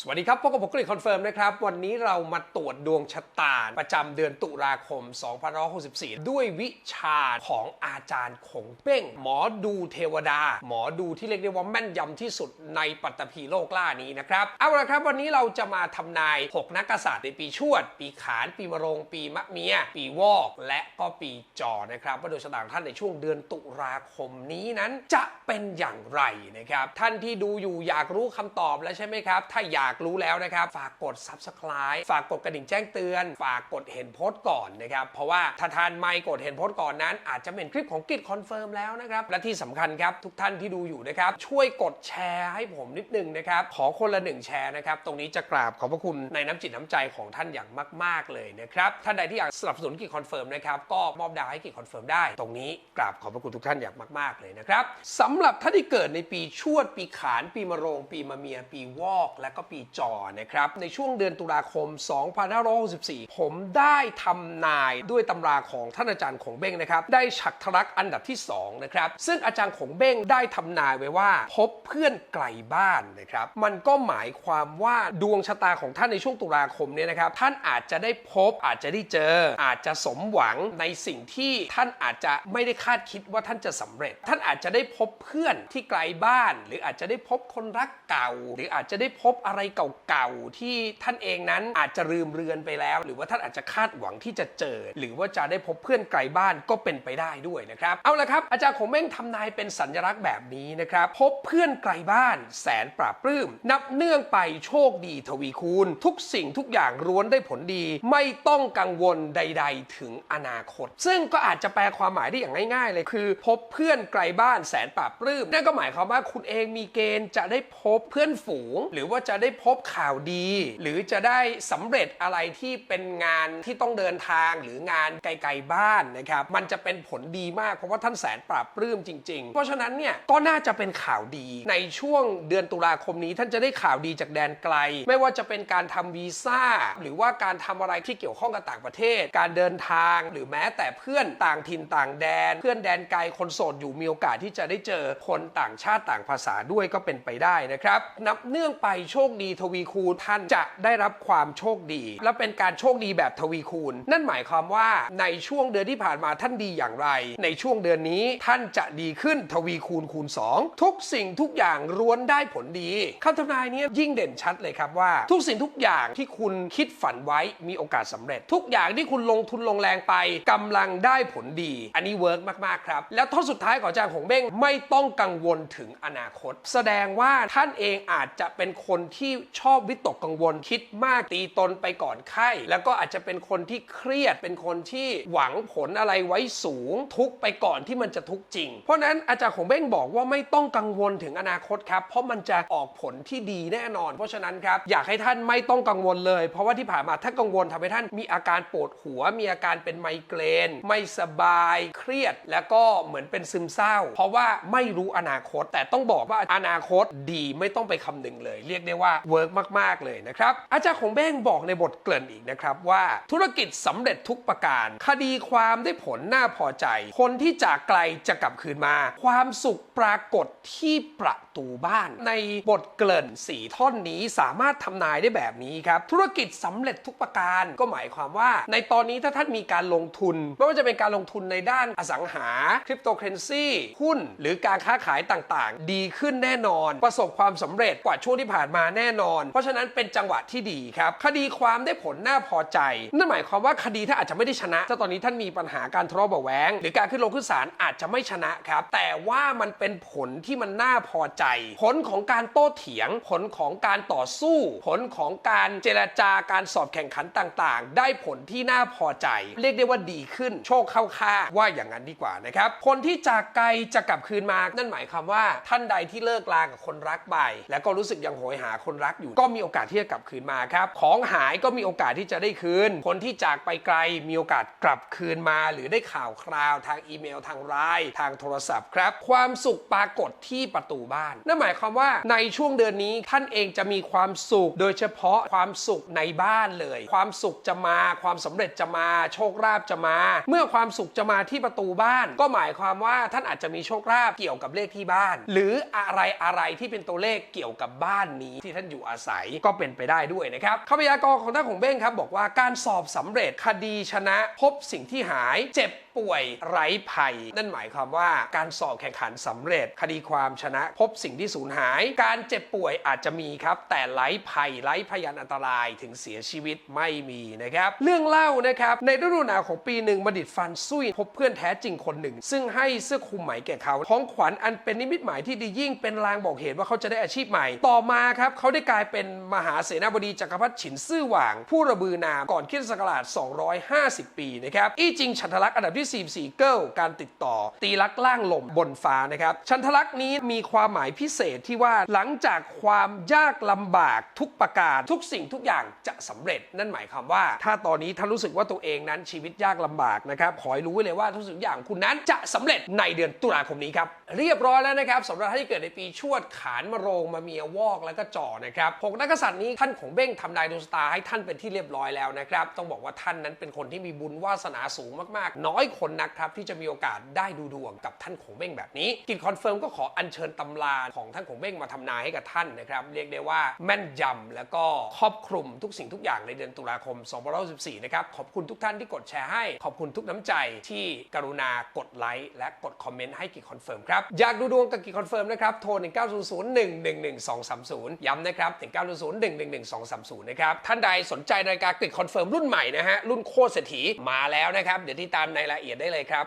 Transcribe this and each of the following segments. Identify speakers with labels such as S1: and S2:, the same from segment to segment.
S1: สวัสดีครับพบกับผมกรีคอนเฟิร์มนะครับ วันนี้เรามาตรวจดวงชะตาประจำเดือนตุลาคม 2564 ด้วยวิชาของอาจารย์ขงเป้ง หมอดูเทวดา หมอดูที่เรียกได้ว่าแม่นยำที่สุดในปัตตภีโลกล่านี้นะครับ เอาละครับวันนี้เราจะมาทำนาย 6 นักกษัตริย์ในปีชวด ปีขาน ปีมะโรง ปีมะเมีย ปีวอก และก็ปีจอนะครับว่าดวงชะตาของท่านในช่วงเดือนตุลาคมนี้นั้นจะเป็นอย่างไรนะครับท่านที่ดูอยู่อยากรู้คำตอบแล้วใช่ไหมครับ ถ้าอยากรู้แล้วนะครับ ฝากกด subscribe ฝากกดกระดิ่งแจ้งเตือน ฝากกดเห็นโพสต์ก่อนนะครับ เพราะว่าถ้าท่านไม่กดเห็นโพสต์ก่อนนั้น อาจจะเป็นคลิปของกิจคอนเฟิร์มแล้วนะครับ และที่สำคัญครับ ทุกท่านที่ดูอยู่นะครับ ช่วยกดแชร์ให้ผมนิดนึงนะครับ ขอคนละหนึ่งแชร์นะครับ ตรงนี้จะกราบขอบพระคุณในน้ำจิตน้ำใจของท่านอย่างมาก ๆเลยนะครับ ท่านใดที่อยากสนับสนุนกิจคอนเฟิร์มนะครับก็มอบดาวให้กิจคอนเฟิร์มได้ ตรงนี้กราบขอบพระคุณทุกท่านอย่างมาก ๆเลยนะครับสำหรับท่านที่เกิดในปีชวดปีขานปีมะโรง ปีมะเมียปีวอกและก็ปีจอนะครับ ในช่วงเดือนตุลาคม 2564 ผมได้ทำนายด้วยตำราของท่านอาจารย์ขงเบ้งนะครับ ได้ฉักทรักอันดับที่ 2 นะครับ ซึ่งอาจารย์ขงเบ้งได้ทำนายไว้ว่า พบเพื่อนไกลบ้านนะครับ มันก็หมายความว่าดวงชะตาของท่านในช่วงตุลาคมเนี่ยนะครับ ท่านอาจจะได้พบอาจจะได้เจอ อาจจะสมหวังในสิ่งที่ท่านอาจจะไม่ได้คาดคิดว่าท่านจะสำเร็จ ท่านอาจจะได้พบเพื่อนที่ไกลบ้าน หรืออาจจะได้พบคนรักเก่า หรืออาจจะได้พบอะไรเก่าๆที่ท่านเองนั้นอาจจะลืมเรือนไปแล้ว หรือว่าท่านอาจจะคาดหวังที่จะเจอ หรือว่าจะได้พบเพื่อนไกลบ้านก็เป็นไปได้ด้วยนะครับเอาละครับ อาจารย์ของเม่งทำนายเป็นสัญลักษณ์แบบนี้นะครับพบเพื่อนไกลบ้าน แสนปราบปลื้มนับเนื่องไปโชคดีทวีคูณ ทุกสิ่งทุกอย่างล้วนได้ผลดี ไม่ต้องกังวลใด ๆ ถึงอนาคต ซึ่งก็อาจจะแปลความหมายได้อย่างง่าย ๆ เลยคือ พบเพื่อนไกลบ้านแสนปราบปลื้มนั่นก็หมายความว่าคุณเองมีเกณฑ์จะได้พบเพื่อนฝูง หรือว่าจะได้พบข่าวดี หรือจะได้สำเร็จอะไรที่เป็นงานที่ต้องเดินทางหรืองานไกลๆบ้านนะครับมันจะเป็นผลดีมากเพราะว่าท่านแสนปราบปลื้มจริง ๆ เพราะฉะนั้นเนี่ยก็น่าจะเป็นข่าวดีในช่วงเดือนตุลาคมนี้ท่านจะได้ข่าวดีจากแดนไกล ไม่ว่าจะเป็นการทำวีซ่าหรือว่าการทำอะไรที่เกี่ยวข้องกับต่างประเทศ การเดินทางหรือแม้แต่เพื่อนต่างถิ่นต่างแดน เพื่อนแดนไกลคนโสดอยู่มีโอกาสที่จะได้เจอคนต่างชาติต่างภาษาด้วยก็เป็นไปได้นะครับ นับเนื่องไปโชคดีทวีคูณท่านจะได้รับความโชคดี และเป็นการโชคดีแบบทวีคูณ นั่นหมายความว่าในช่วงเดือนที่ผ่านมาท่านดีอย่างไร ในช่วงเดือนนี้ท่านจะดีขึ้นทวีคูณคูณ 2 ทุกสิ่งทุกอย่างล้วนได้ผลดีคำทำนายนี้ยิ่งเด่นชัดเลยครับว่า ทุกสิ่งทุกอย่างที่คุณคิดฝันไว้มีโอกาสสำเร็จ ทุกอย่างที่คุณลงทุนลงแรงไปกำลังได้ผลดี อันนี้เวิร์กมากๆครับ แล้วท่อนสุดท้ายของอาจารย์ของเบ้งไม่ต้องกังวลถึงอนาคต แสดงว่าท่านเองอาจจะเป็นคนที่ชอบวิตกกังวล คิดมากตีตนไปก่อนไข้ แล้วก็อาจจะเป็นคนที่เครียด เป็นคนที่หวังผลอะไรไว้สูง ทุกไปก่อนที่มันจะทุกจริง เพราะฉะนั้นอาจารย์ของเบ้งบอกว่าไม่ต้องกังวลถึงอนาคตครับ เพราะมันจะออกผลที่ดีแน่นอน เพราะฉะนั้นครับอยากให้ท่านไม่ต้องกังวลเลย เพราะว่าที่ผ่านมาถ้ากังวลทำให้ท่านมีอาการปวดหัว มีอาการเป็นไมเกรน ไม่สบาย เครียด แล้วก็เหมือนเป็นซึมเศร้า เพราะว่าไม่รู้อนาคต แต่ต้องบอกว่าอนาคตดีไม่ต้องไปคำนึงเลย เรียกได้ว่าเวิร์กมาก ๆ เลยนะครับ อาจารย์ของเบ้งบอกในบทเกริ่นอีกนะครับว่าธุรกิจสำเร็จทุกประการ คดีความได้ผลน่าพอใจ คนที่จากไกลจะกลับคืนมา ความสุขปรากฏที่ประตูบ้าน ในบทเกริ่นสีท่อนนี้สามารถทำนายได้แบบนี้ครับ ธุรกิจสำเร็จทุกประการก็หมายความว่า ในตอนนี้ถ้าท่านมีการลงทุนไม่ว่าจะเป็นการลงทุนในด้านอสังหาคริปโตเคอเรนซีหุ้น หรือการค้าขายต่างๆ ดีขึ้นแน่นอน ประสบความสำเร็จกว่าช่วงที่ผ่านมาแน่นอน เพราะฉะนั้นเป็นจังหวะที่ดีครับ คดีความได้ผลน่าพอใจ นั่นหมายความว่าคดีถ้าอาจจะไม่ได้ชนะถ้าตอนนี้ท่านมีปัญหาการทะเลาะเบาะแวงหรือการขึ้นลงขึ้นศาลอาจจะไม่ชนะครับ แต่ว่ามันเป็นผลที่มันน่าพอใจ ผลของการโต้เถียง ผลของการต่อสู้ ผลของการเจรจาการสอบแข่งขันต่างๆ ได้ผลที่น่าพอใจ เรียกได้ว่าดีขึ้น โชคเข้าค่าว่าอย่างนั้นดีกว่านะครับ คนที่จากไกลจะกลับคืนมา นั่นหมายความว่าท่านใดที่เลิกลากับคนรักไป แล้วก็รู้สึกยังโหยหาคนรักอยู่ ก็มีโอกาสที่จะกลับคืนมาครับ ของหายก็มีโอกาสที่จะได้คืน คนที่จากไปไกลมีโอกาสกลับคืนมา หรือได้ข่าวคราวทางอีเมลทางไลน์ทางโทรศัพท์ครับ ความสุขปรากฏที่ประตูบ้าน นั่นหมายความว่าในช่วงเดือนนี้ท่านเองจะมีความสุข โดยเฉพาะความสุขในบ้านเลย ความสุขจะมาความสำเร็จจะมา โชคลาภจะมา เมื่อความสุขจะมาที่ประตูบ้าน ก็หมายความว่าท่านอาจจะมีโชคลาภเกี่ยวกับเลขที่บ้าน หรืออะไรอะไรที่เป็นตัวเลขเกี่ยวกับบ้านนี้ที่ท่านานอยู่อาศัยก็เป็นไปได้ด้วยนะครับคำพยากรณ์ของท่านของเบ้งครับบอกว่าการสอบสำเร็จคดีชนะ พบสิ่งที่หายเจ็บ ป่วยไร้ภัย นั่นหมายความว่าการสอบแข่งขันสำเร็จ คดีความชนะ พบสิ่งที่สูญหาย การเจ็บป่วยอาจจะมีครับ แต่ไร้ภัยไร้พยานอันตรายถึงเสียชีวิตไม่มีนะครับ เรื่องเล่านะครับในฤดูหนาวของปีหนึ่งบัณฑิตฟันซุยพบเพื่อนแท้จริงคนหนึ่ง ซึ่งให้เสื้อคลุมไหมแก่เขาของขวัญอันเป็นนิมิตหมายที่ดียิ่งเป็นลางบอกเหตุว่าเขาจะได้อาชีพใหม่ ต่อมาครับเขาได้กลายเป็นมหาเสนาบดีจักรพรรดิฉินซื่อหว่าง ผู้ระบือนามก่อนคริสตศักราช 250 ปีนะครับอี้จิงฉันทลักษณ์อันดับที่44เกิลการติดต่อ ตีลักล่างลมบนฟ้านะครับ ชันทลักษ์นี้มีความหมายพิเศษที่ว่าหลังจากความยากลำบากทุกประการทุกสิ่งทุกอย่างจะสำเร็จนั่นหมายความว่า ถ้าตอนนี้ท่านรู้สึกว่าตัวเองนั้นชีวิตยากลำบากนะครับขอให้รู้ไว้เลยว่าทุกสิ่งอย่างคุณนั้นจะสำเร็จในเดือนตุลาคมนี้ครับเรียบร้อยแล้วนะครับสำหรับท่านที่เกิดในปีชวดขานมะโรงมาเมียวอกแล้วก็จ่อนะครับหกนักกษัตริย์นี้ท่านของเบ้งทำนายดวงชะตาให้ท่านเป็นที่เรียบร้อยแล้วนะครับต้องบอกว่าท่านนั้นเป็นคนที่มีบุญวาสนาสูงมากๆ น้อยคนนักครับที่จะมีโอกาสได้ดูดวงกับท่านขงเบ้งแบบนี้ กิจคอนเฟิร์มก็ขออัญเชิญตำราของท่านขงเบ้งมาทำนายให้กับท่านนะครับ เรียกได้ว่าแม่นยำแล้วก็ครอบคลุมทุกสิ่งทุกอย่างในเดือนตุลาคม2564นะครับ ขอบคุณทุกท่านที่กดแชร์ให้ ขอบคุณทุกน้ำใจที่กรุณากดไลค์และกดคอมเมนต์ให้กิจคอนเฟิร์มครับ อยากดูดวงกับกิจคอนเฟิร์มนะครับ โทร 1900111230 ย้ำนะครับ 1900111230 นะครับ ท่านใดสนใจนาฬิกากิจคอนเฟิร์มรุ่นใหม่นะฮะ รุ่นโคตรเศรษฐีมาแล้วนะครับ เดี๋ยวที่ตามในรายละเอียดได้เลยครับ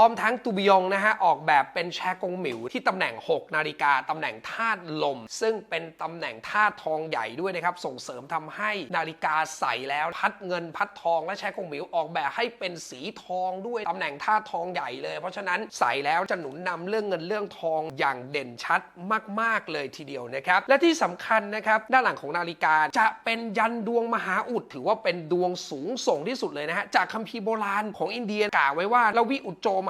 S1: ร้อมทั้งตูบิยงนะฮะออกแบบเป็นแชกงหมิวที่ตำแหน่ง 6 นาฬิกาตำแหน่งธาตุลม ซึ่งเป็นตำแหน่งธาตุทองใหญ่ด้วยนะครับ ส่งเสริมทำให้นาฬิกาใสแล้วพัดเงินพัดทองและแชกงหมิวออกแบบให้เป็นสีทองด้วยตำแหน่งธาตุทองใหญ่เลย เพราะฉะนั้นใสแล้วจะหนุนนำเรื่องเงินเรื่องทองอย่างเด่นชัดมาก ๆ เลยทีเดียวนะครับ และที่สำคัญนะครับด้านหลังของนาฬิกาจะเป็นยันดวงมหาอุดถือว่าเป็นดวงสูงส่งที่สุดเลยนะฮะจากคัมภีร์โบราณของอินเดียกล่าวไว้ว่าลวิอุจโจม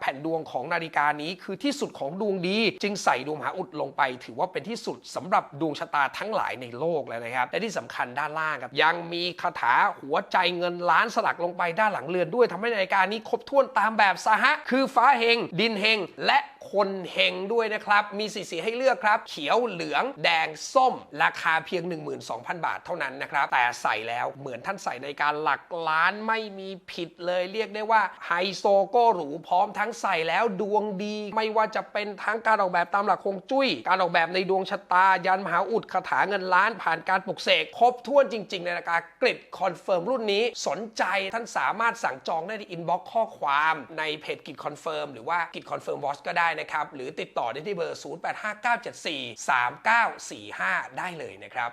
S1: แผ่นดวงของนาฬิกานี้คือที่สุดของดวงดี จึงใส่ดวงมหาอุดลงไป ถือว่าเป็นที่สุดสำหรับดวงชะตาทั้งหลายในโลกเลยนะครับ และที่สำคัญด้านล่างครับยังมีคาถาหัวใจเงินล้านสลักลงไปด้านหลังเรือนด้วยทำให้นาฬิกานี้ครบถ้วนตามแบบสหะคือฟ้าเฮงดินเฮงและ คนเฮงด้วยนะครับ มีสีสีให้เลือกครับ เขียวเหลืองแดงส้ม ราคาเพียง 12,000 บาทเท่านั้นนะครับ แต่ใส่แล้วเหมือนท่านใส่ในการหลักล้านไม่มีผิดเลยเรียกได้ว่าไฮโซโก็หรูพร้อมทั้งใส่แล้วดวงดี ไม่ว่าจะเป็นทั้งการออกแบบตามหลักคงจุ้ย การออกแบบในดวงชะตา ยันมหาอุดคาถาเงินล้านผ่านการปลุกเสกครบถ้วนจริง ๆ ในราคากริดคอนเฟิร์มรุ่นนี้สนใจท่านสามารถสั่งจองได้ในอินบ็อกซ์ข้อความในเพจกิจคอนเฟิร์มหรือว่ากิจคอนเฟิร์มวอชก็ได้นะครับหรือติดต่อได้ที่เบอร์ 0859743945 ได้เลยนะครับ